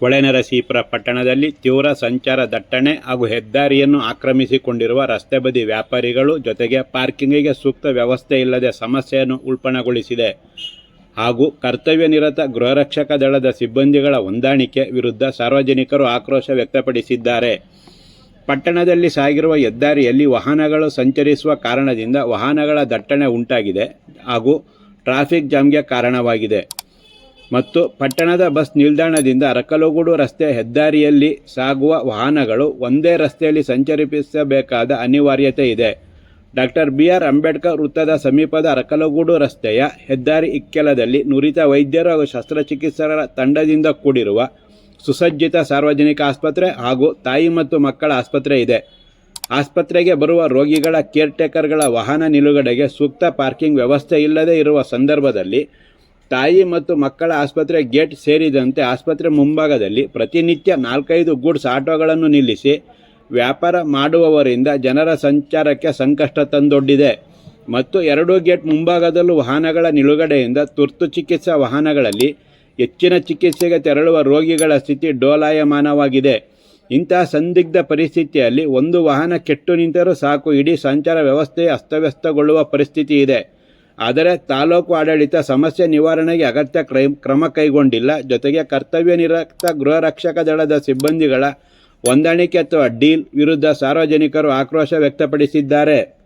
ಹೊಳೆನರಸೀಪುರ ಪಟ್ಟಣದಲ್ಲಿ ತೀವ್ರ ಸಂಚಾರ ದಟ್ಟಣೆ ಹಾಗೂ ಹೆದ್ದಾರಿಯನ್ನು ಆಕ್ರಮಿಸಿಕೊಂಡಿರುವ ರಸ್ತೆ ಬದಿ ವ್ಯಾಪಾರಿಗಳು ಜೊತೆಗೆ ಪಾರ್ಕಿಂಗಿಗೆ ಸೂಕ್ತ ವ್ಯವಸ್ಥೆ ಇಲ್ಲದೆ ಸಮಸ್ಯೆಯನ್ನು ಉಲ್ಪಣಗೊಳಿಸಿದೆ. ಹಾಗೂ ಕರ್ತವ್ಯ ನಿರತ ಗೃಹರಕ್ಷಕ ದಳದ ಸಿಬ್ಬಂದಿಗಳ ಹೊಂದಾಣಿಕೆ ವಿರುದ್ಧ ಸಾರ್ವಜನಿಕರು ಆಕ್ರೋಶ ವ್ಯಕ್ತಪಡಿಸಿದ್ದಾರೆ. ಪಟ್ಟಣದಲ್ಲಿ ಸಾಗಿರುವ ಹೆದ್ದಾರಿಯಲ್ಲಿ ವಾಹನಗಳು ಸಂಚರಿಸುವ ಕಾರಣದಿಂದ ವಾಹನಗಳ ದಟ್ಟಣೆ ಉಂಟಾಗಿದೆ ಹಾಗೂ ಟ್ರಾಫಿಕ್ ಜಾಮ್ಗೆ ಕಾರಣವಾಗಿದೆ. ಮತ್ತು ಪಟ್ಟಣದ ಬಸ್ ನಿಲ್ದಾಣದಿಂದ ಅರಕಲಗೂಡು ರಸ್ತೆ ಹೆದ್ದಾರಿಯಲ್ಲಿ ಸಾಗುವ ವಾಹನಗಳು ಒಂದೇ ರಸ್ತೆಯಲ್ಲಿ ಸಂಚರಿಸಬೇಕಾದ ಅನಿವಾರ್ಯತೆ ಇದೆ. ಡಾಕ್ಟರ್ ಬಿ ಆರ್ ಅಂಬೇಡ್ಕರ್ ವೃತ್ತದ ಸಮೀಪದ ಅರಕಲಗೂಡು ರಸ್ತೆಯ ಹೆದ್ದಾರಿ ಇಕ್ಕೆಲದಲ್ಲಿ ನುರಿತ ವೈದ್ಯರು ಹಾಗೂ ಶಸ್ತ್ರಚಿಕಿತ್ಸಕರ ತಂಡದಿಂದ ಕೂಡಿರುವ ಸುಸಜ್ಜಿತ ಸಾರ್ವಜನಿಕ ಆಸ್ಪತ್ರೆ ಹಾಗೂ ತಾಯಿ ಮತ್ತು ಮಕ್ಕಳ ಆಸ್ಪತ್ರೆ ಇದೆ. ಆಸ್ಪತ್ರೆಗೆ ಬರುವ ರೋಗಿಗಳ ಕೇರ್ಟೇಕರ್ಗಳ ವಾಹನ ನಿಲುಗಡೆಗೆ ಸೂಕ್ತ ಪಾರ್ಕಿಂಗ್ ವ್ಯವಸ್ಥೆ ಇಲ್ಲದೇ ಇರುವ ಸಂದರ್ಭದಲ್ಲಿ ತಾಯಿ ಮತ್ತು ಮಕ್ಕಳ ಆಸ್ಪತ್ರೆ ಗೇಟ್ ಸೇರಿದಂತೆ ಆಸ್ಪತ್ರೆ ಮುಂಭಾಗದಲ್ಲಿ ಪ್ರತಿನಿತ್ಯ ನಾಲ್ಕೈದು ಗೂಡ್ಸ್ ಆಟೋಗಳನ್ನು ನಿಲ್ಲಿಸಿ ವ್ಯಾಪಾರ ಮಾಡುವವರಿಂದ ಜನರ ಸಂಚಾರಕ್ಕೆ ಸಂಕಷ್ಟ ತಂದೊಡ್ಡಿದೆ. ಮತ್ತು ಎರಡೂ ಗೇಟ್ ಮುಂಭಾಗದಲ್ಲೂ ವಾಹನಗಳ ನಿಲುಗಡೆಯಿಂದ ತುರ್ತು ಚಿಕಿತ್ಸಾ ವಾಹನಗಳಲ್ಲಿ ಹೆಚ್ಚಿನ ಚಿಕಿತ್ಸೆಗೆ ತೆರಳುವ ರೋಗಿಗಳ ಸ್ಥಿತಿ ಡೋಲಾಯಮಾನವಾಗಿದೆ. ಇಂತಹ ಸಂದಿಗ್ಧ ಪರಿಸ್ಥಿತಿಯಲ್ಲಿ ಒಂದು ವಾಹನ ಕೆಟ್ಟು ನಿಂತರೂ ಸಾಕು, ಇಡೀ ಸಂಚಾರ ವ್ಯವಸ್ಥೆ ಅಸ್ತವ್ಯಸ್ತಗೊಳ್ಳುವ ಪರಿಸ್ಥಿತಿ ಇದೆ. ಆದರೆ ತಾಲೂಕು ಆಡಳಿತ ಸಮಸ್ಯೆ ನಿವಾರಣೆಗೆ ಅಗತ್ಯ ಕ್ರೈ ಕ್ರಮ ಕೈಗೊಂಡಿಲ್ಲ. ಜೊತೆಗೆ ಕರ್ತವ್ಯ ನಿರತ ಗೃಹ ರಕ್ಷಕ ದಳದ ಸಿಬ್ಬಂದಿಗಳ ಹೊಂದಾಣಿಕೆ ಅಥವಾ ಡೀಲ್ ವಿರುದ್ಧ ಸಾರ್ವಜನಿಕರು ಆಕ್ರೋಶ ವ್ಯಕ್ತಪಡಿಸಿದ್ದಾರೆ.